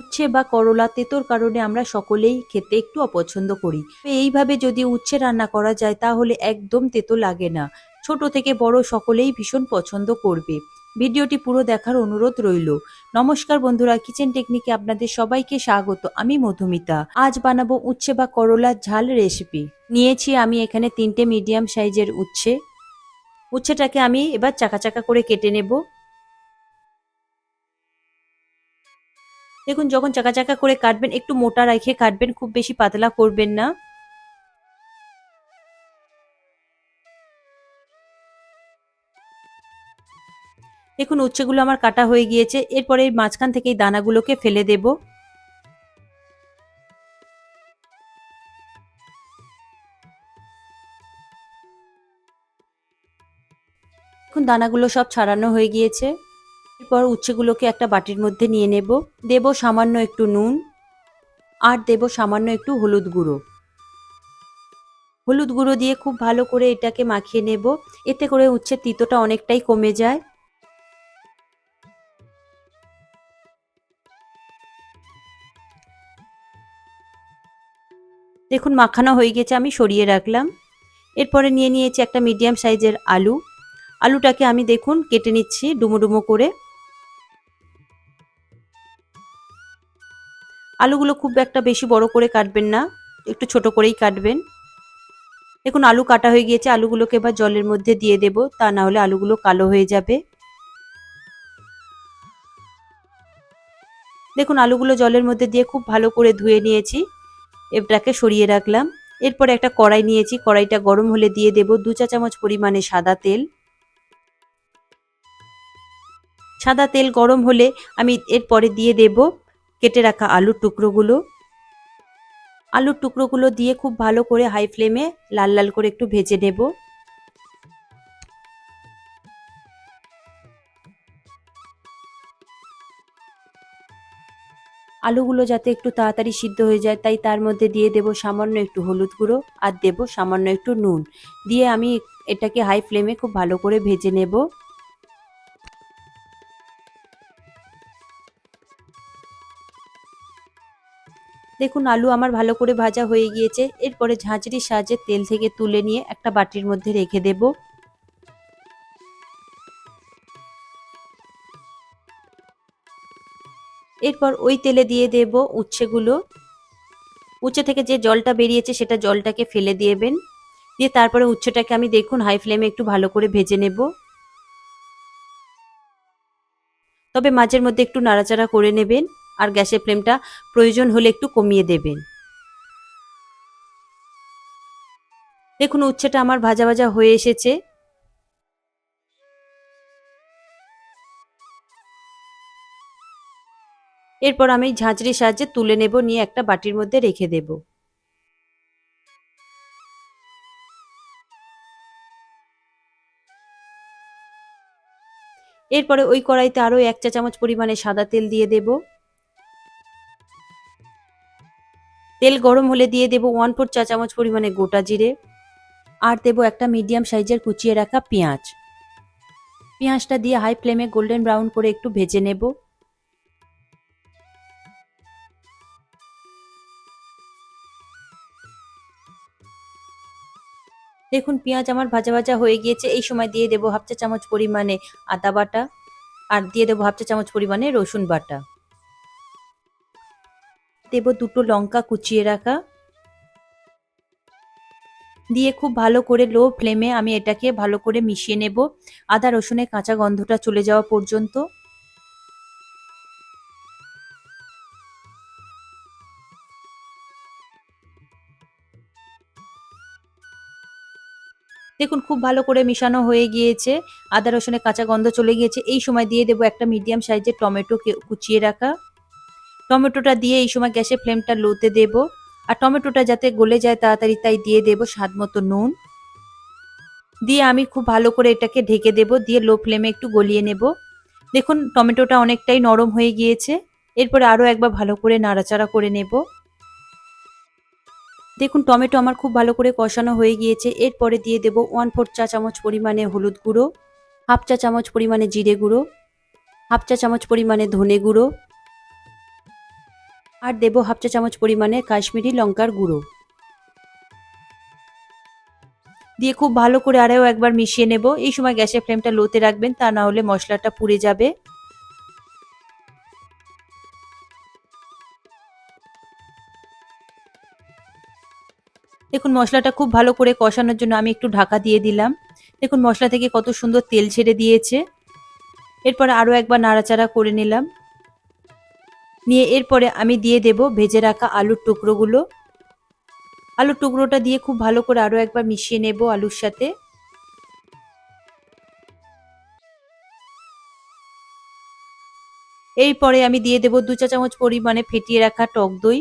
উচ্ছে বা করলা তেতোর কারণে আমরা সকলেই খেতে একটু অপছন্দ করি। এইভাবে যদি উচ্ছে রান্না করা যায়, তাহলে একদম তেতো লাগে না। ছোট থেকে বড় সকলেই ভীষণ পছন্দ করবে। ভিডিওটি পুরো দেখার অনুরোধ রইল। নমস্কার বন্ধুরা, কিচেন টেকনিকে আপনাদের সবাইকে স্বাগত। আমি মধুমিতা। আজ বানাবো উচ্ছে বা করলার ঝাল রেসিপি। নিয়েছি আমি এখানে তিনটে মিডিয়াম সাইজের উচ্ছে। উচ্ছেটাকে আমি এবার চাকা চাকা করে কেটে নেব। দেখুন, যখন চাকা চাকা করে কাটবেন, একটু মোটা রেখে কাটবেন, খুব বেশি পাতলা করবেন না। দেখুন উচ্ছেগুলো আমার কাটা হয়ে গিয়েছে, এরপরে এই মাঝখান থেকে এই দানাগুলোকে ফেলে দেব। এখন দানাগুলো সব ছাড়ানো হয়ে গিয়েছে। এরপর উচ্ছেগুলোকে একটা বাটির মধ্যে নিয়ে নেব। দেব সামান্য একটু নুন আর দেব সামান্য একটু হলুদ গুঁড়ো। হলুদ গুঁড়ো দিয়ে খুব ভালো করে এটাকে মাখিয়ে নেব। এতে করে উচ্ছের তিতোটা অনেকটাই কমে যায়। দেখুন, মাখানো হয়ে গেছে, আমি সরিয়ে রাখলাম। এরপরে নিয়ে নিয়েছি একটা মিডিয়াম সাইজের আলু। আলুটাকে আমি দেখুন, কেটে নিচ্ছি ডুমো ডুমো করে। আলুগুলো খুব একটা বেশি বড় করে কাটবেন না, একটু ছোট করেই কাটবেন। দেখুন, আলু কাটা হয়ে গিয়েছে, আলুগুলোকে এবার জলের মধ্যে দিয়ে দেব, তা না হলে আলুগুলো কালো হয়ে যাবে। দেখুন, আলুগুলো জলের মধ্যে দিয়ে খুব ভালো করে ধুয়ে নিয়েছি, এটাকে সরিয়ে রাখলাম। এরপরে একটা কড়াই নিয়েছি, কড়াইটা গরম হলে দিয়ে দেব দু চা চামচ পরিমাণে সাদা তেল। সাদা তেল গরম হলে আমি এরপরে দিয়ে দেব কেটে রাখা আলুর টুকরোগুলো। আলুর টুকরোগুলো দিয়ে খুব ভালো করে হাই ফ্লেমে লাল লাল করে একটু ভেজে নেব। আলুগুলো যাতে একটু তাড়াতাড়ি সিদ্ধ হয়ে যায়, তাই তার মধ্যে দিয়ে দেব সামান্য একটু হলুদ গুঁড়ো আর দেব সামান্য একটু নুন। দিয়ে আমি এটাকে হাই ফ্লেমে খুব ভালো করে ভেজে নেব। দেখুন, আলু আমার ভালো করে ভাজা হয়ে গিয়েছে। এরপরে ঝাঁঝরির সাহায্যে তেল থেকে তুলে নিয়ে একটা বাটির মধ্যে রেখে দেব। এরপর ওই তেলে দিয়ে দেব উচ্ছেগুলো। উচ্ছে থেকে যে জলটা বেরিয়েছে, সেটা জলটাকে ফেলে দিয়েবেন দিয়ে তারপরে উচ্ছেটাকে আমি দেখুন হাই ফ্লেমে একটু ভালো করে ভেজে নেব। তবে মাঝের মধ্যে একটু নাড়াচাড়া করে নেবেন। আর গ্যাসের ফ্লেমটা প্রয়োজন হলে একটু কমিয়ে দেবেন। দেখুন, উচ্ছেটা আমার ভাজা ভাজা হয়ে এসেছে। এরপর আমি ঝাঁঝরির সাহায্যে তুলে নেব, নিয়ে একটা বাটির মধ্যে রেখে দেব। এরপরে ওই কড়াইতে আরও এক চা চামচ পরিমাণে সাদা তেল দিয়ে দেব। তেল গরম হলে দিয়ে দেব ওয়ান ফোর চা চামচ পরিমাণে গোটা জিরে, আর দেব একটা মিডিয়াম সাইজের কুচিয়ে রাখা পেঁয়াজ। পেঁয়াজটা দিয়ে হাই ফ্লেমে গোল্ডেন ব্রাউন করে একটু ভেজে নেব। দেখুন, পেঁয়াজ আমার ভাজা ভাজা হয়ে গিয়েছে। এই সময় দিয়ে দেবো হাফ চা চামচ পরিমাণে আদা বাটা, আর দিয়ে দেবো হাফ চা চামচ পরিমাণে রসুন বাটা। দেব দুটো লঙ্কা কুচিয়ে রাখা। দিয়ে খুব ভালো করে লো ফ্লেমে আমি এটাকে ভালো করে মিশিয়ে নেব। আদা রসুনের কাঁচা গন্ধটা চলে যাওয়া পর্যন্ত। দেখুন, খুব ভালো করে মিশানো হয়ে গিয়েছে। আদা রসুনের কাঁচা গন্ধ চলে গিয়েছে। এই সময় দিয়ে দেবো একটা মিডিয়াম সাইজের টমেটো কুচিয়ে রাখা। টমেটোটা দিয়ে এই সময় গ্যাসের ফ্লেমটা লোতে দেব। আর টমেটোটা যাতে গলে যায় তাড়াতাড়ি তাই দিয়ে দেব স্বাদ মতো নুন। দিয়ে আমি খুব ভালো করে এটাকে ঢেকে দেব, দিয়ে লো ফ্লেমে একটু গলিয়ে নেব। দেখুন, টমেটোটা অনেকটাই নরম হয়ে গিয়েছে। এরপরে আরও একবার ভালো করে নাড়াচাড়া করে নেব। দেখুন, টমেটো আমার খুব ভালো করে কষানো হয়ে গিয়েছে। এরপরে দিয়ে দেব ওয়ান ফোর চা চামচ পরিমাণে হলুদ গুঁড়ো, হাফ চা চামচ পরিমাণে জিরে গুঁড়ো, হাফ চা চামচ পরিমাণে ধনে গুঁড়ো আর দেবো হাফ চা চামচ পরিমাণে কাশ্মীরি লঙ্কার গুঁড়ো। দিয়ে খুব ভালো করে আরও একবার মিশিয়ে নেব। এই সময় গ্যাসের ফ্লেমটা লোতে রাখবেন, তা না হলে মশলাটা পুড়ে যাবে। দেখুন, মশলাটা খুব ভালো করে কষানোর জন্য আমি একটু ঢাকা দিয়ে দিলাম। দেখুন, মশলা থেকে কত সুন্দর তেল ছেড়ে দিয়েছে। এরপরে আরও একবার নাড়াচাড়া করে নিলাম। নিয়ে এরপরে আমি দিয়ে দেব ভেজে রাখা আলুর টুকরোগুলো। আলুর টুকরোটা দিয়ে খুব ভালো করে আরও একবার মিশিয়ে নেব আলুর সাথে। এরপরে আমি দিয়ে দেব দু চা চামচ পরিমাণে ফেটিয়ে রাখা টক দই।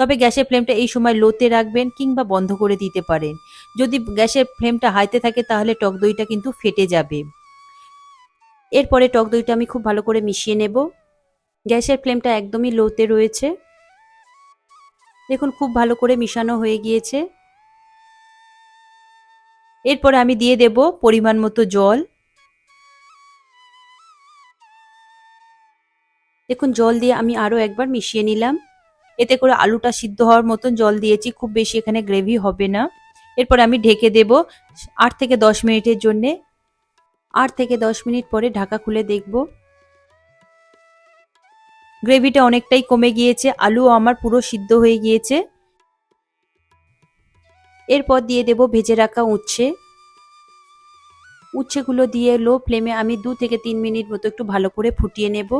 তবে গ্যাসের ফ্লেমটা এই সময় লোতে রাখবেন কিংবা বন্ধ করে দিতে পারেন। যদি গ্যাসের ফ্লেমটা হাইতে থাকে তাহলে টক দইটা কিন্তু ফেটে যাবে। এরপরে টক দইটা আমি খুব ভালো করে মিশিয়ে নেব। গ্যাসের ফ্লেমটা একদমই লোতে রয়েছে। দেখুন, খুব ভালো করে মিশানো হয়ে গিয়েছে। এরপরে আমি দিয়ে দেব পরিমাণ মতো জল। দেখুন, জল দিয়ে আমি আরও একবার মিশিয়ে নিলাম। এতে করে আলুটা সিদ্ধ হওয়ার মতন জল দিয়েছি, খুব বেশি এখানে গ্রেভি হবে না। এরপর আমি ঢেকে দেব আট থেকে দশ মিনিটের জন্যে। আট থেকে দশ মিনিট পরে ঢাকা খুলে দেখব। গ্রেভিটা অনেকটাই কমে গিয়েছে, আলুও আমার পুরো সিদ্ধ হয়ে গিয়েছে। এরপর দিয়ে দেব ভেজে রাখা উচ্ছে। উচ্ছেগুলো দিয়ে লো ফ্লেমে আমি দু থেকে তিন মিনিট মতো একটু ভালো করে ফুটিয়ে নেব।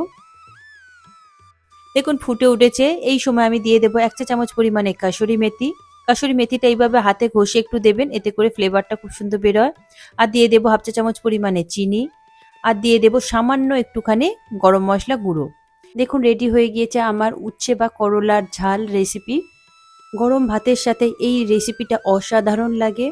দেখুন, ফুটে উঠেছে। এই সময় আমি দিয়ে দেবো এক চা চামচ পরিমাণে কাসুরি মেথি। কাসুরি মেথিটা এইভাবে হাতে ঘষে একটু দেবেন, এতে করে ফ্লেভারটা খুব সুন্দর বেরোয়। আর দিয়ে দেবো হাফ চা চামচ পরিমাণে চিনি। আর দিয়ে দেবো সামান্য একটুখানি গরম মশলা গুঁড়ো। দেখুন রেডি হয়ে গিয়েছে আমার উচ্ছে বা করলার ঝাল রেসিপি গরম ভাতের সাথে এই রেসিপিটা অসাধারণ লাগে।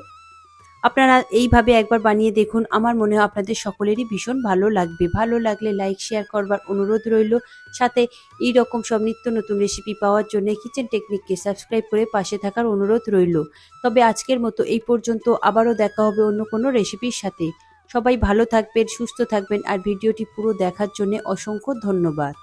আপনারা এইভাবে একবার বানিয়ে দেখুন, আমার মনে হয় আপনাদের সকলেরই ভীষণ ভালো লাগবে। ভালো লাগলে লাইক শেয়ার করবার অনুরোধ রইল। সাথে এই রকম সব নিত্য নতুন রেসিপি পাওয়ার জন্য কিচেন টেকনিককে সাবস্ক্রাইব করে পাশে থাকার অনুরোধ রইল। তবে আজকের মতো এই পর্যন্ত, আবারও দেখা হবে অন্য কোনো রেসিপির সাথে। সবাই ভালো থাকবেন, সুস্থ থাকবেন, আর ভিডিওটি পুরো দেখার জন্য অসংখ্য ধন্যবাদ।